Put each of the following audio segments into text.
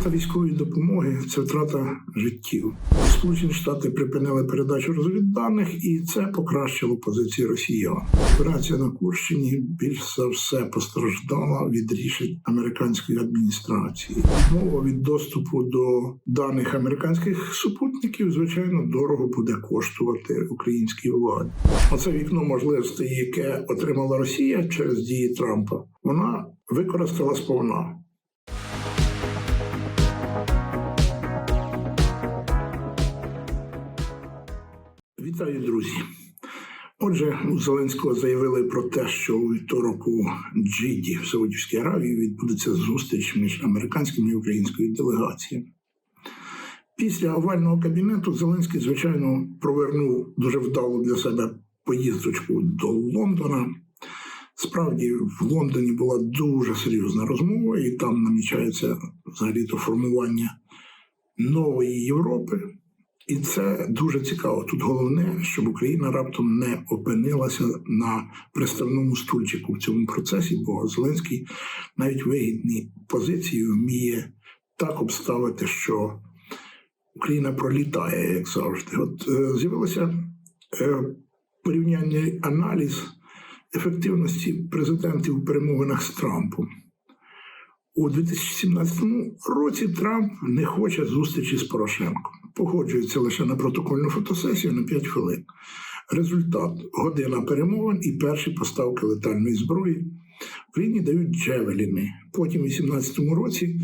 Втрата військової допомоги це втрата життів. Сполучені Штати припинили передачу розвідданих, і це покращило позиції росіян. Операція на Курщині більш за все постраждала від рішень американської адміністрації. Мова від доступу до даних американських супутників, звичайно, дорого буде коштувати українській владі. Оце вікно можливостей, яке отримала Росія через дії Трампа, вона використала сповна. Вітаю, друзі. Отже, у Зеленського заявили про те, що у вівторок у Джиді в Саудівській Аравії відбудеться зустріч між американськими і українською делегаціями. Після овального кабінету Зеленський, звичайно, провернув дуже вдалу для себе поїздочку до Лондона. Справді, в Лондоні була дуже серйозна розмова, і там намічається взагалі-то формування нової Європи. І це дуже цікаво. Тут головне, щоб Україна раптом не опинилася на приставному стульчику в цьому процесі, бо Зеленський навіть вигідні позиції вміє так обставити, що Україна пролітає, як завжди. От е, з'явилося е, порівняльний аналіз ефективності президентів у перемовинах з Трампом. У 2017 році Трамп не хоче зустрічі з Порошенком. Погоджується лише на протокольну фотосесію на 5 хвилин. Результат година перемовин і перші поставки летальної зброї. Україні дають джевеліни. Потім, у 2018 році,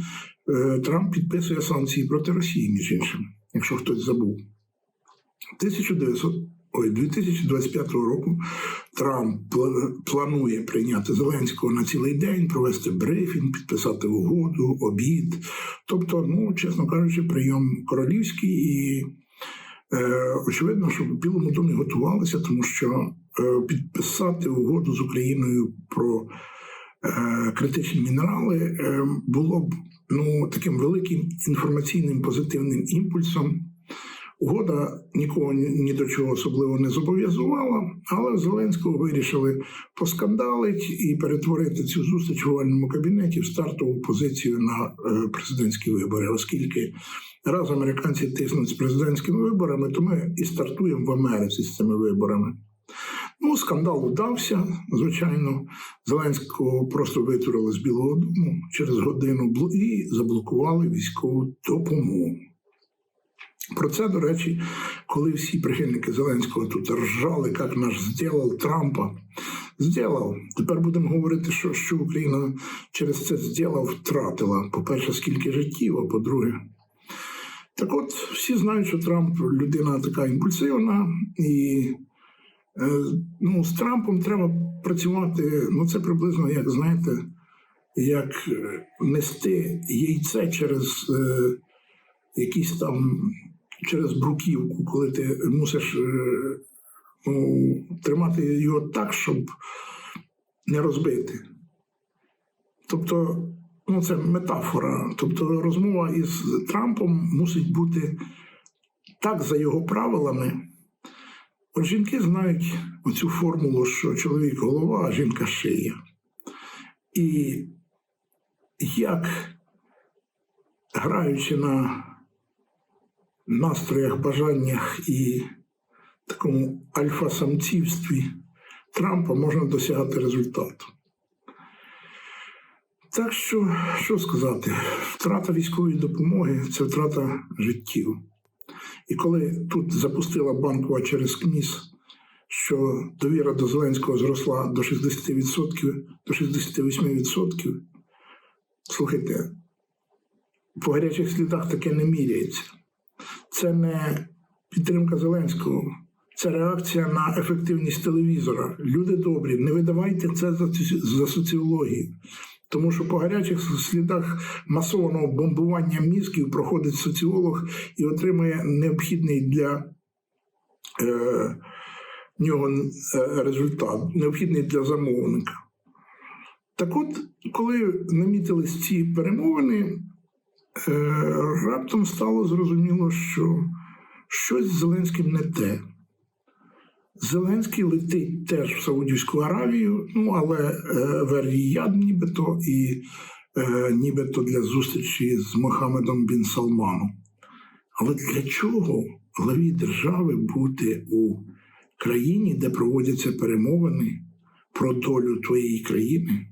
е, Трамп підписує санкції проти Росії, між іншим, якщо хтось забув. 1900 Ой, 2025 року Трамп планує прийняти Зеленського на цілий день, провести брифінг, підписати угоду, обід. Тобто, ну, чесно кажучи, прийом королівський і е, очевидно, що в Білому домі готувалися, тому що е, підписати угоду з Україною про е, критичні мінерали е, було б ну, таким великим інформаційним позитивним імпульсом. Угода нікого ні, до чого особливо не зобов'язувала, але Зеленського вирішили поскандалити і перетворити цю зустріч в овальному кабінеті в стартову позицію на е, президентські вибори, оскільки раз американці тиснуть з президентськими виборами, то ми і стартуємо в Америці з цими виборами. Ну, скандал вдався, звичайно. Зеленського просто витурили з Білого Дому через годину і заблокували військову допомогу. Про це, до речі, коли всі прихильники Зеленського тут ржали, як наш зділав Трампа. Зділав. Тепер будемо говорити, що, що Україна через це зділав, втратила. По-перше, скільки життів, а по-друге. Так от, всі знають, що Трамп людина така імпульсивна, і е, ну, з Трампом треба працювати. Ну, це приблизно, як знаєте, як е, нести яйце через е, якісь там через бруківку, коли ти мусиш е, ну, тримати його так, щоб не розбити. Тобто, ну, це метафора. Тобто, розмова із Трампом мусить бути так за його правилами. От жінки знають оцю формулу, що чоловік голова, а жінка шия. І як граючи на настроях, бажаннях і такому альфа-самцівстві Трампа можна досягати результату. Так що, що сказати, втрата військової допомоги це втрата життів. І коли тут запустила банкова через КМІС, що довіра до Зеленського зросла до 60%, до 68%, слухайте, по гарячих слідах таке не міряється. Це не підтримка Зеленського, це реакція на ефективність телевізора. Люди добрі, не видавайте це за, соціологію. Тому що по гарячих слідах масованого бомбування мізків проходить соціолог і отримує необхідний для е, нього е, результат, необхідний для замовника. Так от, коли намітились ці перемовини, раптом стало зрозуміло, що щось з Зеленським не те. Зеленський летить теж в Саудівську Аравію, ну але е, в нібито і е, нібито для зустрічі з Мохамедом Бін Салманом. Але для чого главі держави бути у країні, де проводяться перемовини про долю твоєї країни?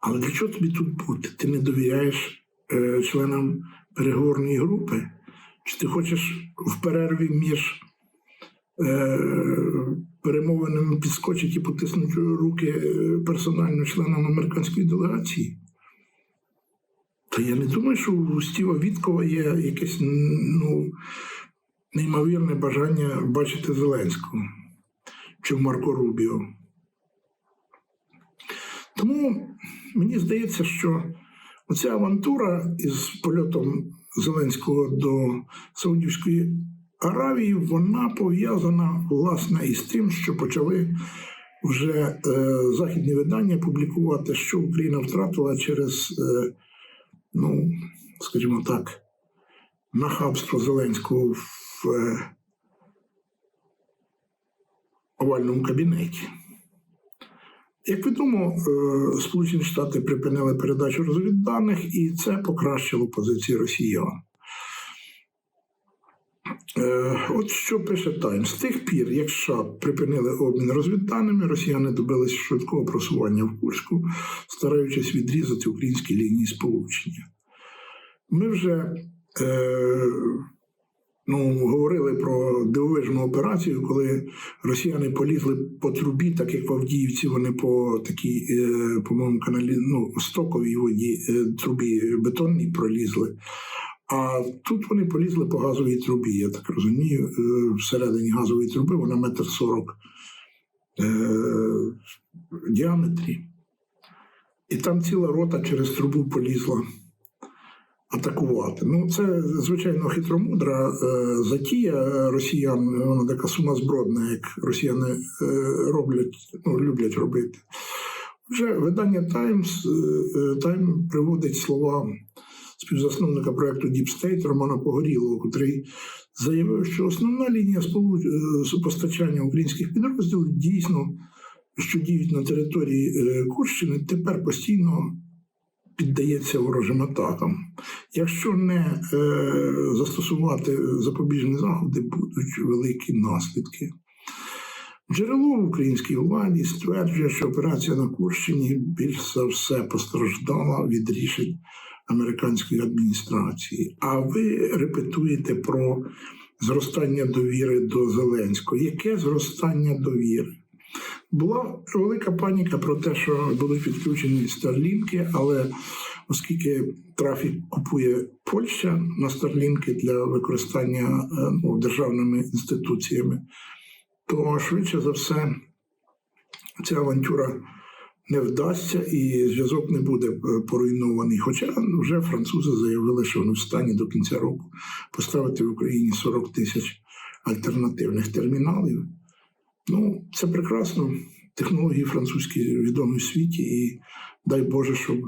Але для чого тобі тут бути? Ти не довіряєш е, членам переговорної групи? Чи ти хочеш в перерві між е, перемовинами підскочити і потиснути руки е, персонально членам американської делегації? То я не думаю, що у Стіва Віткова є якесь ну, неймовірне бажання бачити Зеленського чи Марко Рубіо. Тому мені здається, що оця авантура із польотом Зеленського до Саудівської Аравії, вона пов'язана власне із тим, що почали вже е, західні видання публікувати, що Україна втратила через, е, ну, скажімо так, нахабство Зеленського в е, овальному кабінеті. Як відомо, е, Сполучені Штати припинили передачу розвідданих, і це покращило позиції росіян. Е, От що пише Тайм. З тих пір, як США припинили обмін розвідданими, росіяни добились швидкого просування в Курську, стараючись відрізати українські лінії сполучення. Ми вже е, ну, говорили про дивовижну операцію, коли росіяни полізли по трубі, так як в Авдіївці вони по такій, е, по-моєму, каналі, ну, стоковій воді е, трубі бетонній пролізли. А тут вони полізли по газовій трубі, я так розумію. Е, Всередині газової труби вона метр сорок діаметрі. І там ціла рота через трубу полізла атакувати. Ну, це звичайно хитромудра е, затія росіян. Вона така сумасбродна, як росіяни е, роблять, ну, люблять робити. Вже видання Times, е, Time приводить слова співзасновника проекту Deep State Романа Погорілого, котрий заявив, що основна лінія постачання українських підрозділів дійсно, що діють на території Курщини, тепер постійно піддається ворожим атакам. Якщо не е, застосувати запобіжні заходи, будуть великі наслідки. Джерело в українській владі стверджує, що операція на Курщині більш за все постраждала від рішень американської адміністрації. А ви репетуєте про зростання довіри до Зеленського. Яке зростання довіри? Була велика паніка про те, що будуть відключені старлінки, але оскільки трафік купує Польща на старлінки для використання е, ну, державними інституціями, то швидше за все ця авантюра не вдасться і зв'язок не буде е, поруйнований. Хоча вже французи заявили, що вони в стані до кінця року поставити в Україні 40 тисяч альтернативних терміналів. Ну, це прекрасно. Технології французькі відомі в світі, і дай Боже, щоб е,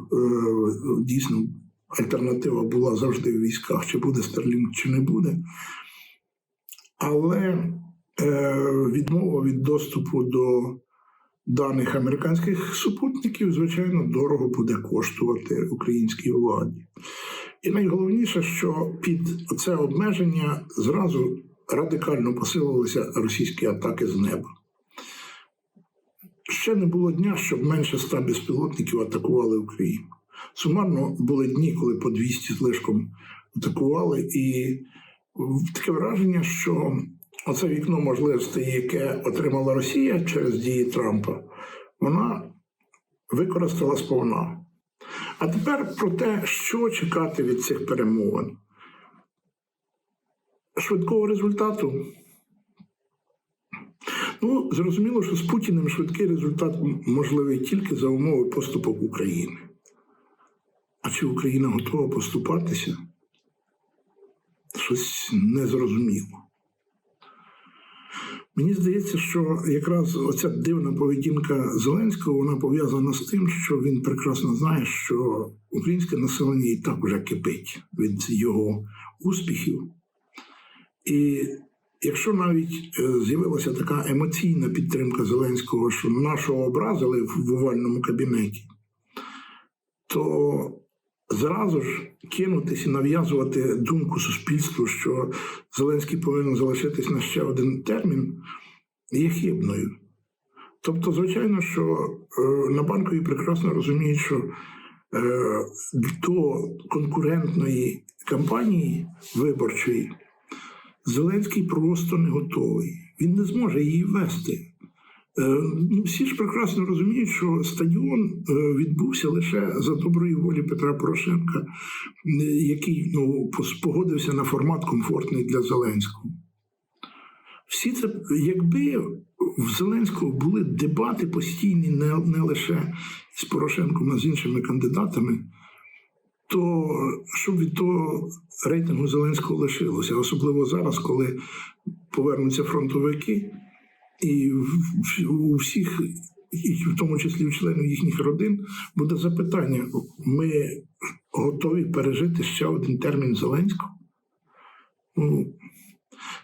дійсно альтернатива була завжди в військах, чи буде Старлінг, чи не буде. Але е, відмова від доступу до даних американських супутників, звичайно, дорого буде коштувати українській владі. І найголовніше, що під це обмеження зразу радикально посилилися російські атаки з неба. Ще не було дня, щоб менше ста безпілотників атакували Україну. Сумарно були дні, коли по 200 з лишком атакували, і таке враження, що оце вікно можливостей, яке отримала Росія через дії Трампа, вона використала сповна. А тепер про те, що чекати від цих перемовин. Швидкого результату. Ну, зрозуміло, що з Путіним швидкий результат можливий тільки за умови поступок України. А чи Україна готова поступатися? Щось незрозуміло. Мені здається, що якраз оця дивна поведінка Зеленського вона пов'язана з тим, що він прекрасно знає, що українське населення і так вже кипить від його успіхів. І якщо навіть е, з'явилася така емоційна підтримка Зеленського, що нашого образили в овальному кабінеті, то зразу ж кинутись і нав'язувати думку суспільству, що Зеленський повинен залишитись на ще один термін, є хибною. Тобто, звичайно, що е, на банкові прекрасно розуміють, що е, до конкурентної кампанії виборчої Зеленський просто не готовий. Він не зможе її вести. Е, ну, Всі ж прекрасно розуміють, що стадіон е, відбувся лише за доброї волі Петра Порошенка, е, який ну, погодився на формат комфортний для Зеленського. Всі це, якби в Зеленського були дебати постійні не, не лише з Порошенком, а з іншими кандидатами, то що від того рейтингу Зеленського лишилося, особливо зараз, коли повернуться фронтовики, і у всіх, і в тому числі у членів їхніх родин, буде запитання: ми готові пережити ще один термін Зеленського? Ну,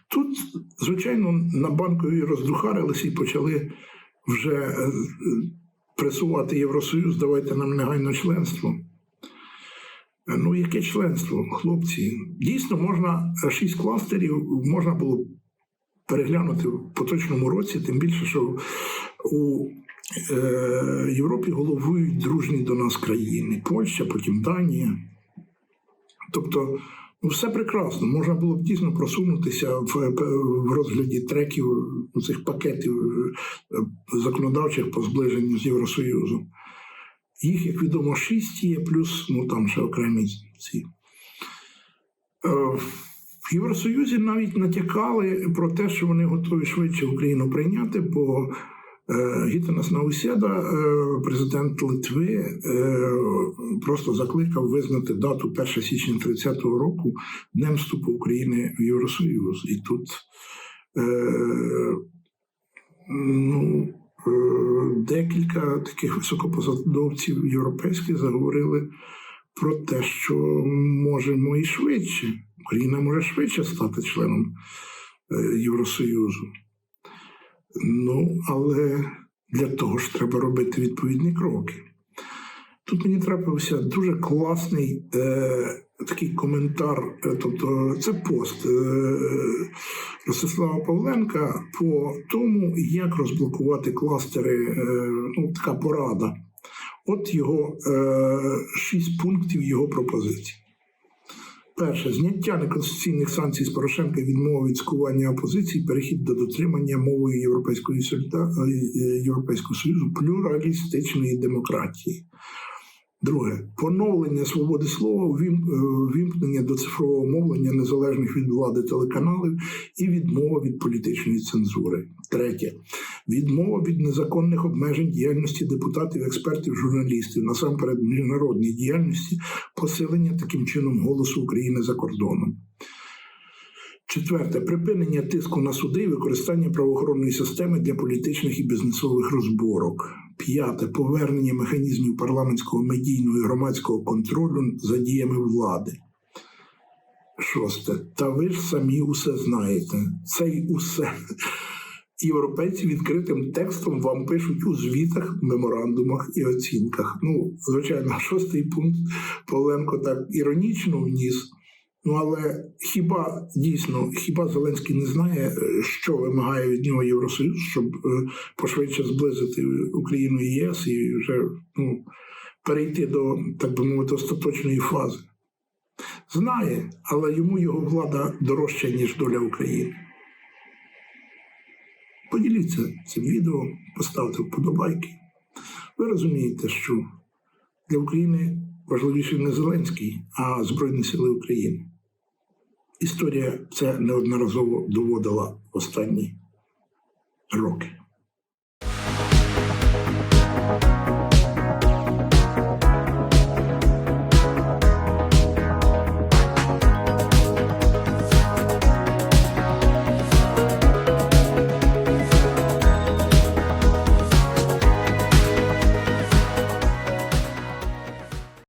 Тут, звичайно, на банкові роздухарилися і почали вже е, пресувати Євросоюз, давайте нам негайно членство. Ну, яке членство, хлопці? Дійсно, можна шість кластерів можна було переглянути в поточному році, тим більше, що у е, Європі головують дружні до нас країни: Польща, потім Данія. Тобто, ну, все прекрасно. Можна було б дійсно просунутися в, в розгляді треків цих пакетів е, законодавчих по зближенню з Євросоюзом. Їх, як відомо, шість є, плюс ну там ще окремі ці. Е, В Євросоюзі навіть натякали про те, що вони готові швидше Україну прийняти, бо е, Гітанас Науседа, е, президент Литви, просто закликав визнати дату 1 січня 30-го року днем вступу України в Євросоюз. І тут ну, декілька таких високопосадовців європейських заговорили про те, що можемо і швидше. Україна може швидше стати членом е, Євросоюзу. Ну, але для того ж треба робити відповідні кроки. Тут мені трапився дуже класний е, такий коментар, е, тобто це пост е, Ростислава Павленка по тому, як розблокувати кластери, е, ну, така порада. От його шість пунктів його пропозицій. Перше, зняття неконституційних санкцій з Порошенка, відмова від скування опозиції, перехід до дотримання мовою Європейського Союзу плюралістичної демократії. Друге, поновлення свободи слова, е, вімкнення до цифрового мовлення незалежних від влади телеканалів і відмова від політичної цензури. Третє відмова від незаконних обмежень діяльності депутатів, експертів, журналістів, насамперед міжнародної діяльності, посилення таким чином голосу України за кордоном. Четверте припинення тиску на суди і використання правоохоронної системи для політичних і бізнесових розборок. П'яте повернення механізмів парламентського медійного і громадського контролю за діями влади. Шосте. Та ви ж самі усе знаєте. Це й усе. Європейці відкритим текстом вам пишуть у звітах, меморандумах і оцінках. Ну, звичайно, шостий пункт Павленко так іронічно вніс. Ну але хіба дійсно, хіба Зеленський не знає, е, що вимагає від нього Євросоюз, щоб е, пошвидше зблизити Україну і ЄС і вже ну, перейти до, так би мовити, остаточної фази? Знає, але йому його влада дорожча, ніж доля України. Поділіться цим відео, поставте вподобайки. Ви розумієте, що для України важливіший не Зеленський, а Збройні Сили України. Історія це неодноразово доводила останні роки.